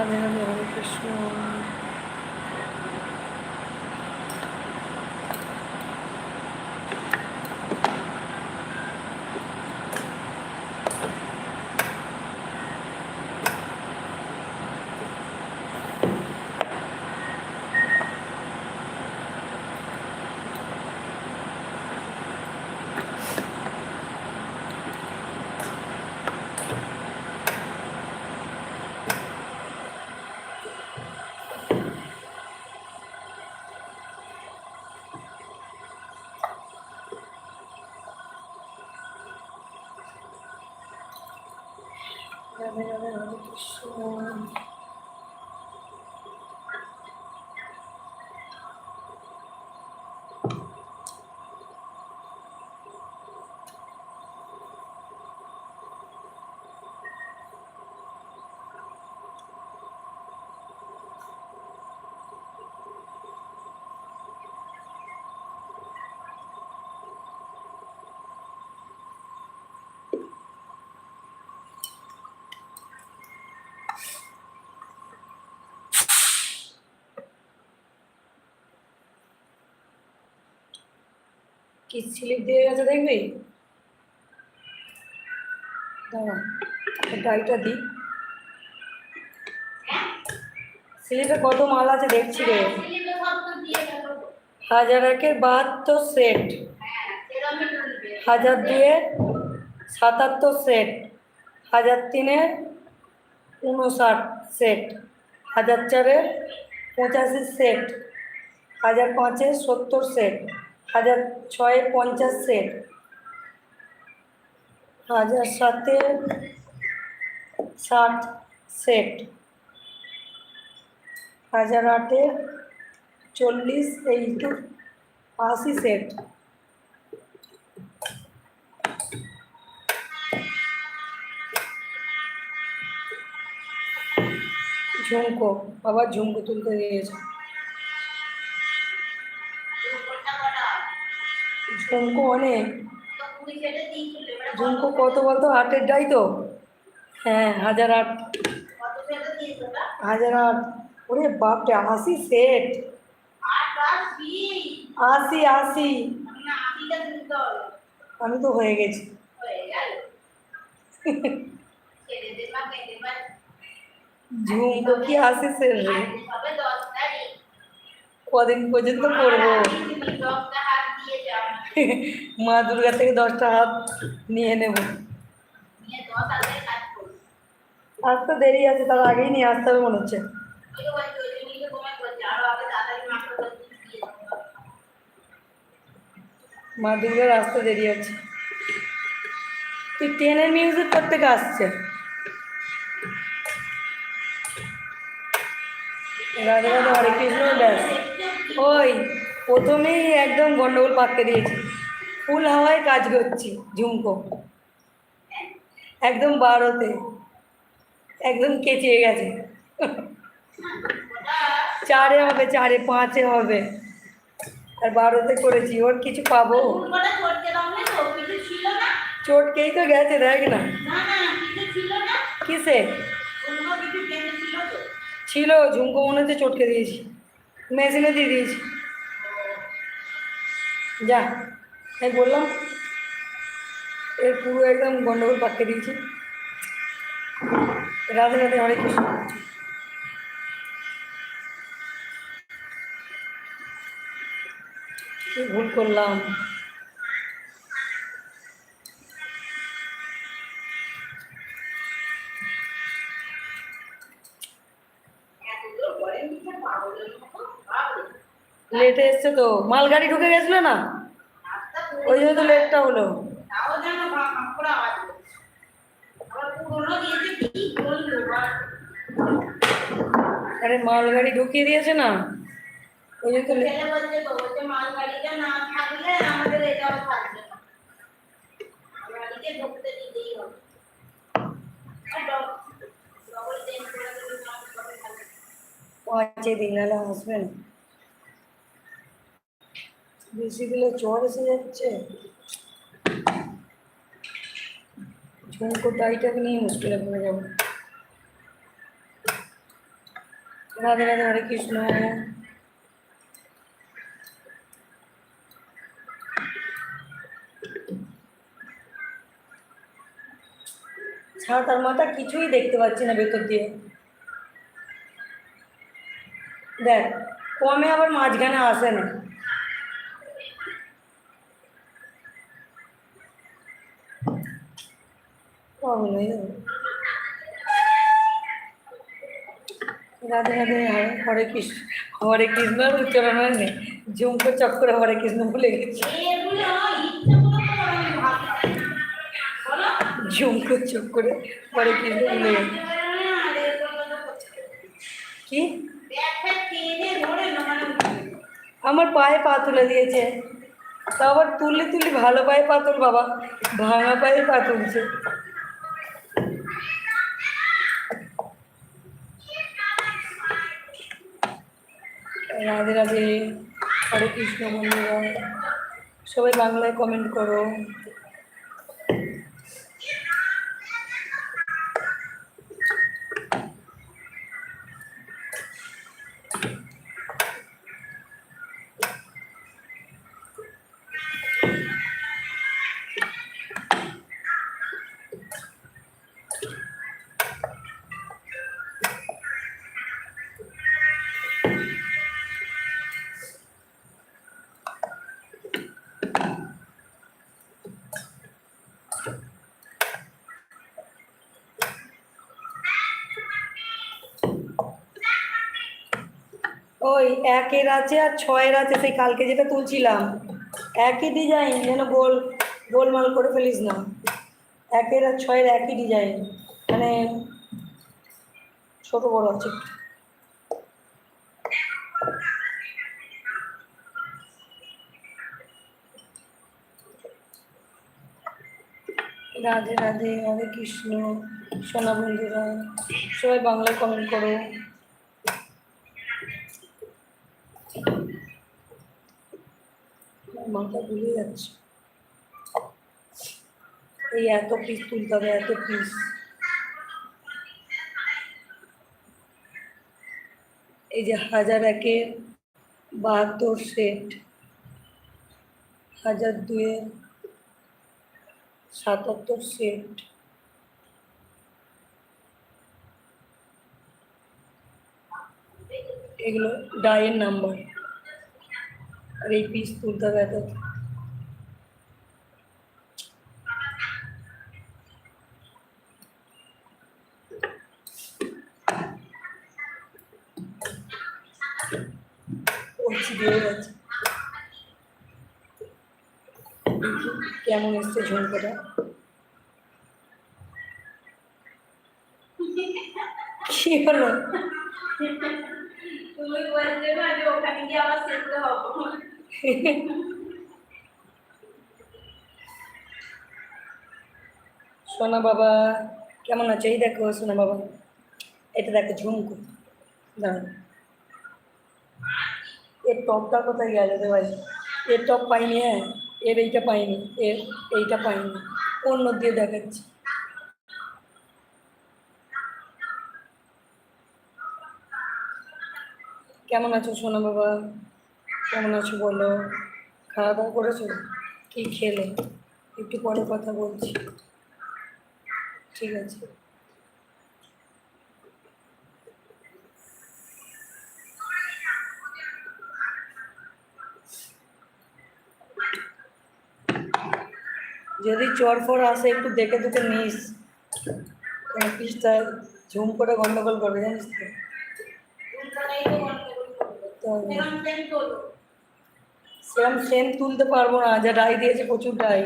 Radhe Radhe Hare i mean i কি slip দিয়ে গেছে দেখবি? দাঁড়া গাড়িটা দিই স্লিপে কত মাল আছে দেখছি রে। হাজার একের বাহাত্তর সেট। হাজার দুয়ের সাতাত্তর সেট। হাজার তিনের উনষাট সেট। হাজার চারের পঁচাশি সেট। হাজার পাঁচের সত্তর সেট। হাজার ছয়ের পঞ্চাশ সেট। হাজার সাতের ষাট সেট। হাজার আটের চল্লিশ, এই আশি সেট। ঝুমকো আবার ঝুমকো তুলতে গিয়েছে। ঝুমকো অনেক। ঝুমকো কত বলতো? আটের ডাই তো? হ্যাঁ হাজার আট। হাজার আট। ওরে বাপরে, আশি সেট। আশি আশি। আমি তো হয়ে গেছি। ঝুমকো কি আশি সেট রে? কদিন পর্যন্ত করব? মা দুর্গা থেকে দশটা হাত নিয়ে নেব। আর তো দেরি আছে তার আগেই নিয়ে আসতে হবে মনে হচ্ছে। মা দুর্গার আসতে দেরি আছে তুই ট্রেনের মিউজিক করতে আসছে। রাধে রাধে, হরে কৃষ্ণ, ব্যাস। ওই, প্রথমেই একদম গন্ডগোল পাকতে দিয়েছি। ফুল হাওয়ায় কাজ করছি, ঝুমকো। একদম বারোতে। একদম কেচিয়ে গেছে। চারে হবে, চারে পাঁচে হবে। আর বারোতে করেছি। ওর কিছু পাবো? চটকেই তো গেছে, দেখ না। কিসে? ছিল, ঝুমকো মনে হচ্ছে চটকে দিয়েছি। মেশিনে দিয়ে দিয়েছি। যা। আমি বললাম, এর পুরো একদম গন্ডগোল পাঠিয়ে দিয়েছি। রাধে রাধে হরে কৃষ্ণ ভুল করলাম? লেটে এসছে তো? মালগাড়ি ঢুকে গেছিল না? ওই জন্য তো লেটটা হলো আরে মালগাড়ি ঢুকিয়ে দিয়েছে না ওই জন্য তো late- মালগাড়িটা না থাকলে আমাদের এটাও থাকবে না গাড়িতে ঢুকতে দিতেই হবে। পাঁচে দিন নাহলে আসবে না বেশি দিলে জ্বর এসে যাচ্ছে। ঝুমকো টাইটাকে নিয়ে মুশকিলে পড়ে যাব। রাধে রাধে, হরে কৃষ্ণ। ছাড় তার মাথা কিছুই দেখতে পাচ্ছি না ভেতর দিয়ে। দেখ, কমে আবার মাঝখানে আসে না। হয়ে রাধে রাধে, হরে কৃষ্ণ হরে কৃষ্ণ, উচ্চারণ হয় নেই ঝুমকো চক্করে হরে কৃষ্ণ ভুলে গেছি। ঝুমকো চক্করে হরে কৃষ্ণ ভুলে। কি। আমার পায়ে পা তুলে দিয়েছে। তা আবার তুললে তুললে ভালো পায়ে পা তুল বাবা। ভাঙা পায়ে পা তুলছে। রাধে রাধে হরে কৃষ্ণ বন্ধুরা। সবাই বাংলায় কমেন্ট করো ওই একের আছে আর ছয়ের আছে, সেই কালকে যেটা তুলছিলাম। একই ডিজাইন যেন গোল, গোলমাল করে ফেলিস না। একের আর ছয়ের একই ডিজাইন মানে ছোট বড় আছে। রাধে রাধে হরে কৃষ্ণ সোনা বন্ধুরা সবাই বাংলা কমেন্ট করো আমার মাথা ভুলে যাচ্ছে। এই এত পিস তুলতে হবে, এত পিস এই যে হাজার একে বাহাত্তর সেট হাজার দুয়ে সাতাত্তর সেট এগুলো ডায়ের নাম্বার আর এই পিস তুলতে হবে কেমন এসছে ঝুমকোটা কি হলো? তুমি বলতে যে ওখানে গিয়ে আবার শিখতে হবে। সোনা বাবা, কেমন আছে? এই দেখো সোনা বাবা। এটা দেখো ঝুমকো। এর টপটা কোথায় গেল রে ভাই? এর টপ পাইনি হ্যাঁ? এর এইটা পাইনি, এর এইটা পাইনি। অন্য দিয়ে দেখাচ্ছি। কেমন আছো সোনা বাবা? কেমন আছো বলো? খাওয়া দাওয়া করেছ? কি খেলে? একটু পরে কথা বলছি। ঠিক আছে। যদি চর ফর আসে একটু দেখে দেখে নিস। পিসটা ঝুম করে গন্ডগোল করবে জানিস তো উল্টাটাই তো গন্ডগোল করবে। তবে এরকম টাইম তোলো। সেরকম সেম তুলতে পারব না, যা ডাই দিয়েছে প্রচুর ডাই।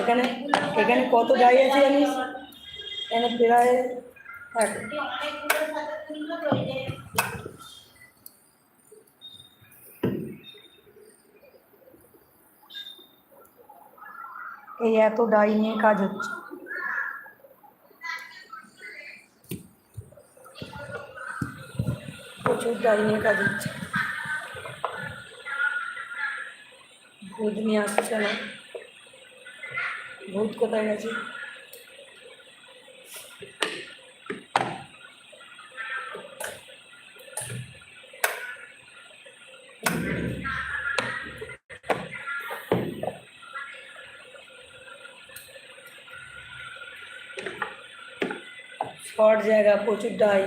এখানে এখানে কত ডাই আছে জানিস? এখানে প্রায় এই এত ডাই নিয়ে কাজ হচ্ছে। প্রচুর ডাই নিয়ে কাজ হচ্ছে। ভূত নিয়ে আসছে না। ভূত কোথায় গেছে? শর্ট জায়গা প্রচুর ডাই।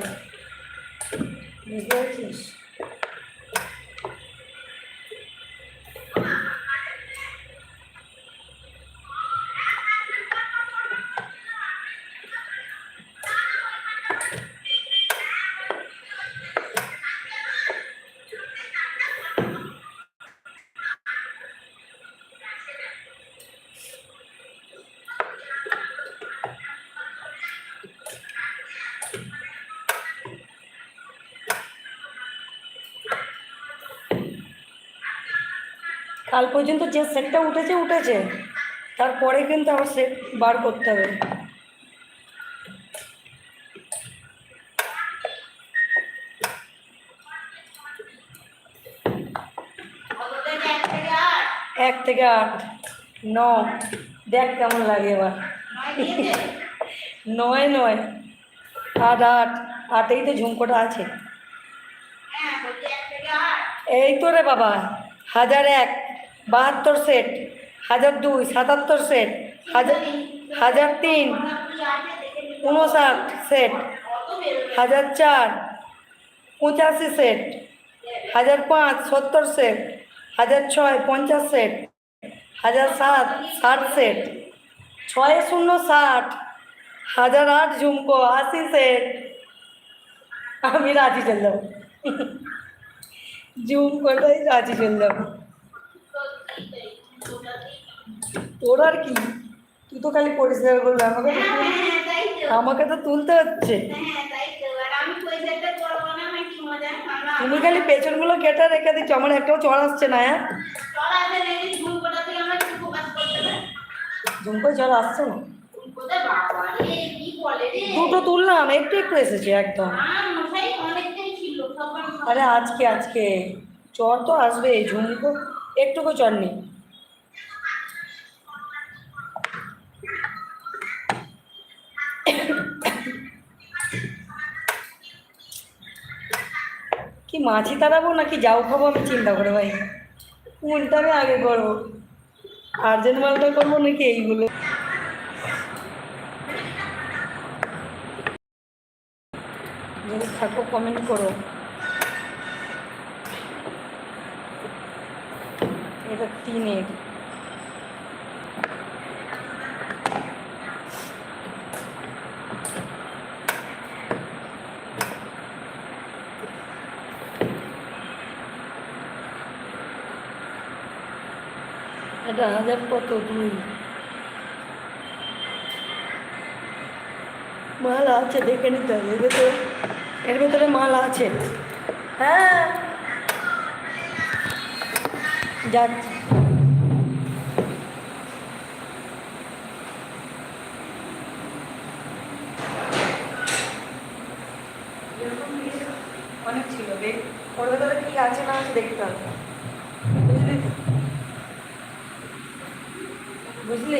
বুঝতে পারছিস? কাল পর্যন্ত যে সেটটা উঠেছে উঠেছে। তারপরে কিন্তু আবার সেট বার করতে হবে। এক থেকে আট ন দেখ কেমন লাগে এবার। নয় নয় আট আট আটেই তো ঝুমকোটা আছে। হ্যাঁ এই তো রে বাবা হাজার এক। বাহাত্তর সেট, হাজার দুই, সাতাত্তর সেট, হাজার হাজার তিন, উনষাট সেট, হাজার চার, পঁচাশি সেট, হাজার পাঁচ, সত্তর সেট, হাজার ছয়, পঞ্চাশ সেট, হাজার সাত, ষাট সেট, ছয় শূন্য ষাট, হাজার আট ঝুমকো, আশি সেট। আমি রাজি চলে যাব ঝুমকোটাই রাজি চলে যাব তোর আর কি? তুই তো খালি পরিষ্কার করবি আমাকে হ্যাঁ হ্যাঁ আমাকে তো তুলতে হচ্ছে। হ্যাঁ তুমি খালি পেছনগুলো কেটে রেখে দিচ্ছ আমার একটাও চড় আসছে না হ্যাঁ? ঝুমকো চড় আসছে না? দুটো তুললাম একটু একটু এসেছে একদম। আরে আজকে আজকে। চর তো আসবে ঝুমকো। একটুকু চর নেই কি মাছি তাড়াবো নাকি? যাও খাব, আমি চিন্তা করে ভাই। কোনটা আমি আগে করব। আর্জেন্ট মালটা করব নাকি এইগুলো? থাকো কমেন্ট করো। এটা তিনের এটা হাজার কত দুই? মাল আছে, দেখে নিতে হবে। এর এর ভেতরে মাল আছে। হ্যাঁ। যাচ্ছি অনেক ছিল দেখ ওর ভেতরে কি আছে না আছে দেখতে হবে। বুঝলি? বুঝলি?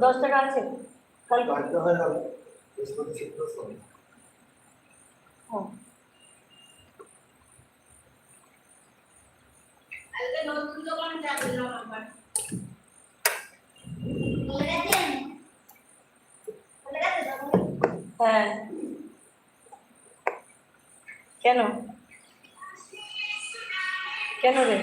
দশ টাকা আছে কালকে বাড়িতে হয় না বৃহস্পতি শুক্র শনি ও, আজকে নতুন দোকানে চা দিলাম আবার বলে গেছেন বলে গেছে দোকানে হ্যাঁ কেন কেন রে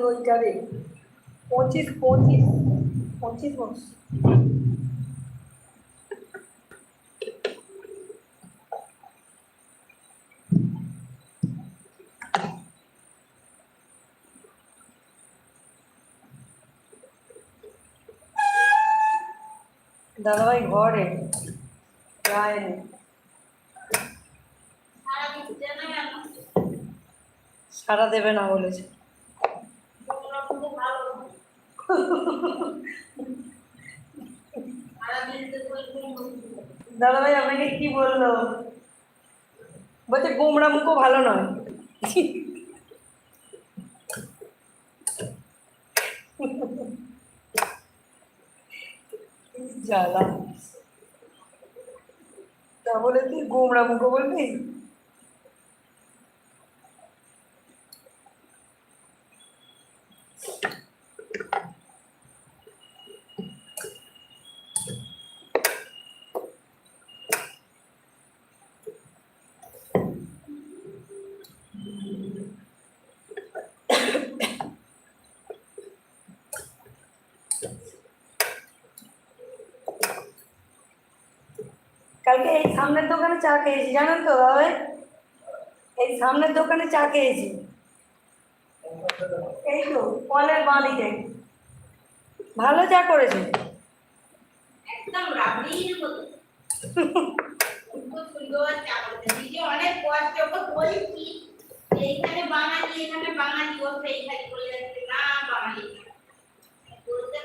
ওই ওইটা পঁচিশ পঁচিশ পঁচিশ বক্স। দাদাভাই ঘরে কেন সারা দেবে না বলেছে তোমরা খুব ভালো সারা দিন তো ওই ঘুম হচ্ছে। দাদাভাই আপনাকে কি বলল? বলছে, গোমড়া মুখও ভালো নয়। কি জ্বালা। তা বলে, তুই গোমড়া মুখো বলবি? কালকে এই সামনের দোকানে চা খেয়েছি, জানেন তো দাদাভাই এই সামনের দোকানে চা খেয়েছি। এই তো কলের বাঁদিকে ভালো চা করেছে। একদম এইখানে বাঙালি, এখানে বাঙালি বলে না বাঙালি। বলতে